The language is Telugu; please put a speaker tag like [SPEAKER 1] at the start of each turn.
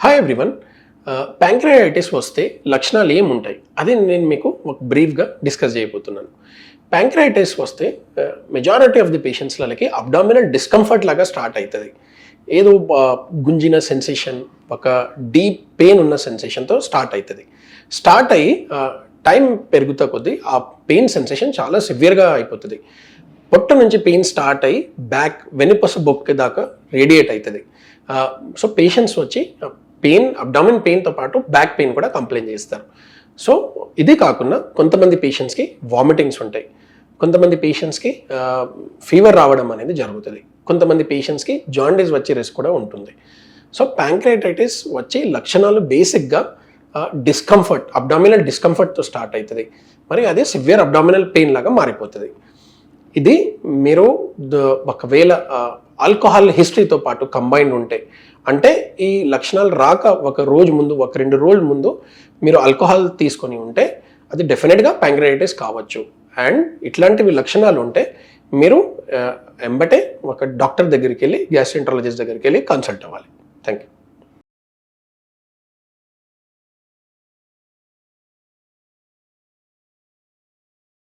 [SPEAKER 1] హాయ్ ఎవ్రీవన్ ప్యాంక్రయాటిస్ వస్తే లక్షణాలు ఏముంటాయి? అది నేను మీకు ఒక బ్రీఫ్గా డిస్కస్ చేయబోతున్నాను. ప్యాంక్రయాటిస్ వస్తే మెజారిటీ ఆఫ్ ది పేషెంట్స్లకి అబ్డామినల్ డిస్కంఫర్ట్ లాగా స్టార్ట్ అవుతుంది ఏదో uh, గుంజిన సెన్సేషన్ ఒక డీప్ పెయిన్ ఉన్న సెన్సేషన్తో స్టార్ట్ అవుతుంది స్టార్ట్ అయ్యి uh, టైం పెరుగుతా కొద్దీ ఆ పెయిన్ సెన్సేషన్ చాలా సివియర్గా అయిపోతుంది. పొట్ట నుంచి పెయిన్ స్టార్ట్ అయ్యి బ్యాక్ వెనుపస బొక్క దాకా రేడియేట్ అవుతుంది సో పేషెంట్స్ వచ్చి uh, పెయిన్ అబ్డామిన్ పెయిన్తో పాటు బ్యాక్ పెయిన్ కూడా కంప్లైంట్ చేస్తారు. సో ఇది కాకుండా కొంతమంది పేషెంట్స్కి వామిటింగ్స్ ఉంటాయి. కొంతమంది పేషెంట్స్కి ఫీవర్ రావడం అనేది జరుగుతుంది. కొంతమంది పేషెంట్స్కి జాండీస్ వచ్చే రిస్క్ కూడా ఉంటుంది. సో ప్యాంక్రైటైటిస్ వచ్చే లక్షణాలు బేసిక్గా డిస్కంఫర్ట్ అబ్డామినల్ డిస్కంఫర్ట్తో స్టార్ట్ అవుతుంది మరి అదే సివియర్ అబ్డామినల్ పెయిన్ లాగా మారిపోతుంది. ఇది మీరు ఒకవేళ ఆల్కహాల్ హిస్టరీతో పాటు కంబైన్డ్ ఉంటే అంటే ఈ లక్షణాలు రాక ఒక రోజు ముందు ఒక రెండు రోజుల ముందు మీరు ఆల్కహాల్ తీసుకొని ఉంటే అది డెఫినెట్గా ప్యాంక్రైటిస్ కావచ్చు. అండ్ ఇట్లాంటివి లక్షణాలు ఉంటే మీరు ఎంబటే ఒక డాక్టర్ దగ్గరికి వెళ్ళి గ్యాస్ట్రెంట్రాలజిస్ట్ దగ్గరికి వెళ్ళి కన్సల్ట్ అవ్వాలి. Thank you